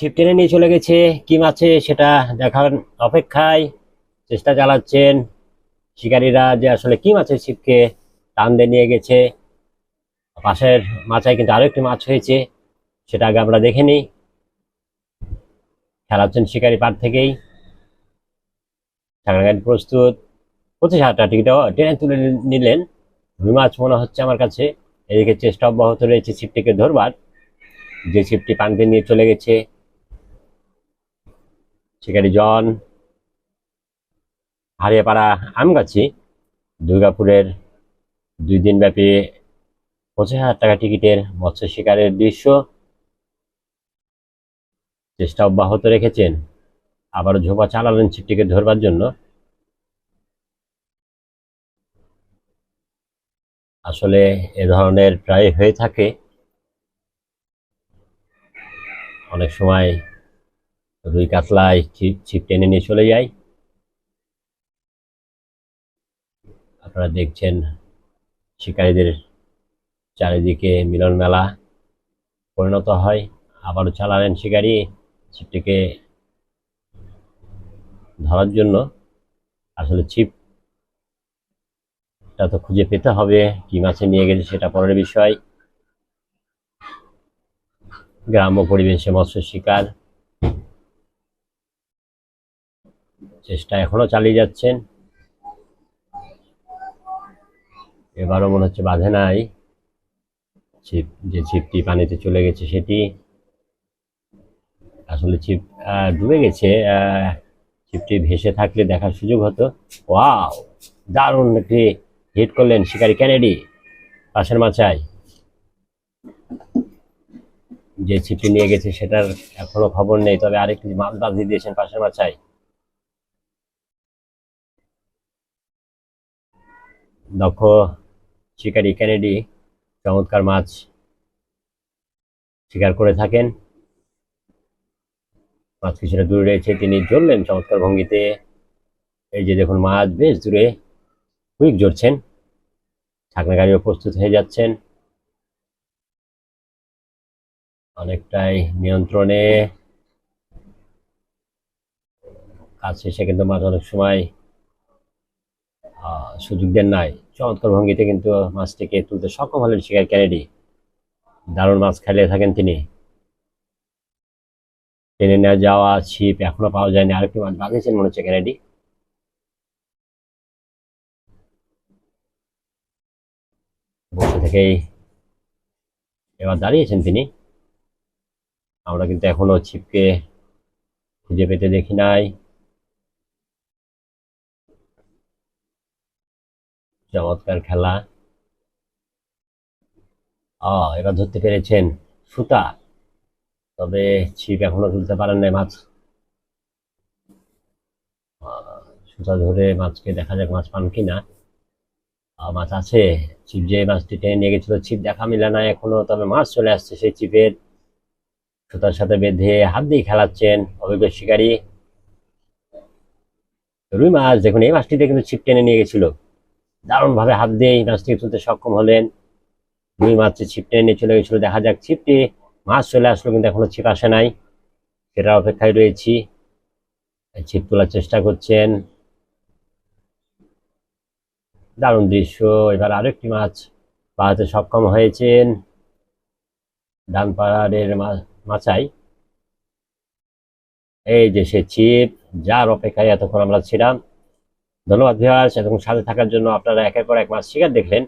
ছিপ টেনে নিয়ে চলে গেছে। কি মাছে সেটা দেখার অপেক্ষায় চেষ্টা চালাচ্ছেন শিকারীরা যে আসলে কি মাছের ছিপকে টান দিয়ে নিয়ে গেছে। পাশের মাছায় কিন্তু আরও একটি মাছ হয়েছে, সেটা আগে আমরা দেখে নিই। খেলাচ্ছেন শিকারি পার থেকেই। সাগরগাড়ি প্রস্তুত। পঁচিশ হাজার টাকা টিকিটও টেনে তুলে নিলেন। রুই মাছ মনে হচ্ছে আমার কাছে। এদিকে চেষ্টা অব্যাহত রয়েছে ছিপটিকে ধরবার। যে ছিপটি পানকে নিয়ে চলে গেছে। শিকারি জন হারিয়েপাড়া আমগাছি, দুর্গাপুরের দুই দিন ব্যাপী পঁচিশ হাজার টাকা টিকিটের মৎস্য শিকারের দৃশ্য চেষ্টা অব্যাহত রেখেছেন। আবার ঝোপা চালালেন ছিপটিকে ধরবার জন্য। আসলে এ ধরনের প্রায় হয়ে থাকে। অনেক সময় রুই কাতলায় ছিপ ছিপ টেনে নিয়ে চলে যায় আপনারা দেখছেন শিকারীদের চারিদিকে মিলন মেলা পরিণত হয়। আবারও চালালেন শিকারী ছিপটিকে ধরার জন্য। আসলে ছিপটা তো খুঁজে পেতে হবে, কি মাছে নিয়ে গেছে সেটা পরের বিষয়। গ্রাম্য পরিবেশে মৎস্য শিকার চেষ্টা এখনও চালিয়ে যাচ্ছেন। এবারও মনে হচ্ছে বাঁধে নাই। ছিপ, যে ছিপটি পানিতে চলে গেছে সেটি আসলে ছিপ ডুবে গেছে ছিপটি ভেসে থাকলে দেখার সুযোগ হতো। ওয়াও, দারুণ একটি হিট করলেন শিকারি ক্যানেডি পাশের মাচায় যে ছিপটি নিয়ে গেছে সেটার এখনও খবর নেই, তবে আরেকটি মাছ বাঁধিয়ে দিয়েছেন পাশের মাচায় দক্ষ শিকারি ক্যানেডি চমৎকার মাছ শিকার করে থাকেন। মাছ কিছুটা দূরে রয়েছে, তিনি জ্বললেন চমৎকার ভঙ্গিতে। এই যে দেখুন মাছ, বেশ দূরে কুইক জ্বরছেন ছাকনা গাড়িও প্রস্তুত হয়ে যাচ্ছেন। অনেকটাই নিয়ন্ত্রণে। কাজ শেষে কিন্তু মাছ অনেক সময় সুযোগ দেন নাই। চমৎকার ভঙ্গিতে কিন্তু মাছটিকে তুলতে সক্ষম হলেন শিকার ক্যানেডি। দারুণ মাছ খেলে থাকেন তিনি। টেনে নেওয়া যাওয়া, ছিপ এখনও পাওয়া যায়নি। আরেকটি মাছ বাঁধিয়েছেন মনে হচ্ছে ক্যানেডি। বসে থেকেই এবার দাঁড়িয়েছেন তিনি। আমরা কিন্তু এখনও ছিপকে খুঁজে পেতে দেখি নাই। চমৎকার খেলা। আ এবার ধরতে পেরেছেন সুতা। তবে ছিপ এখনও তুলতে পারেন নাই মাছ। সুতা ধরে মাছকে দেখা যাক মাছ পান কিনা। মাছ আছে। ছিপ যে মাছটি টেনে নিয়ে গেছিল, ছিপ দেখা মিলে না এখনও, তবে মাছ চলে আসছে সেই ছিপের। সুতার সাথে বেঁধে হাত দিয়ে খেলাচ্ছেন অভিজ্ঞ শিকারী। রুই মাছ, দেখুন, এই মাছটিতে কিন্তু ছিপ টেনে নিয়ে গেছিল। দারুণ ভাবে হাত দিয়ে এই মাছটিকে তুলতে সক্ষম হলেন। দুই মাছটি ছিপ এনে চলে গেছিল, দেখা যাক ছিপটি মাছ চলে আসলো কিন্তু এখনও ছিপ আসে নাই। সেটার অপেক্ষায় রয়েছি। ছিপ তোলার চেষ্টা করছেন। দারুণ দৃশ্য। এবার আরেকটি মাছ পাহাতে সক্ষম হয়েছেন ডান পাহাড়ের মা- মাচাই। এই যে সে ছিপ যার অপেক্ষায় এতক্ষণ আমরা ছিলাম। ধন্যবাদ ভিওয়ার্স এবং সাথে থাকার জন্য আপনারা একের পর এক মাস শিকার দেখলেন।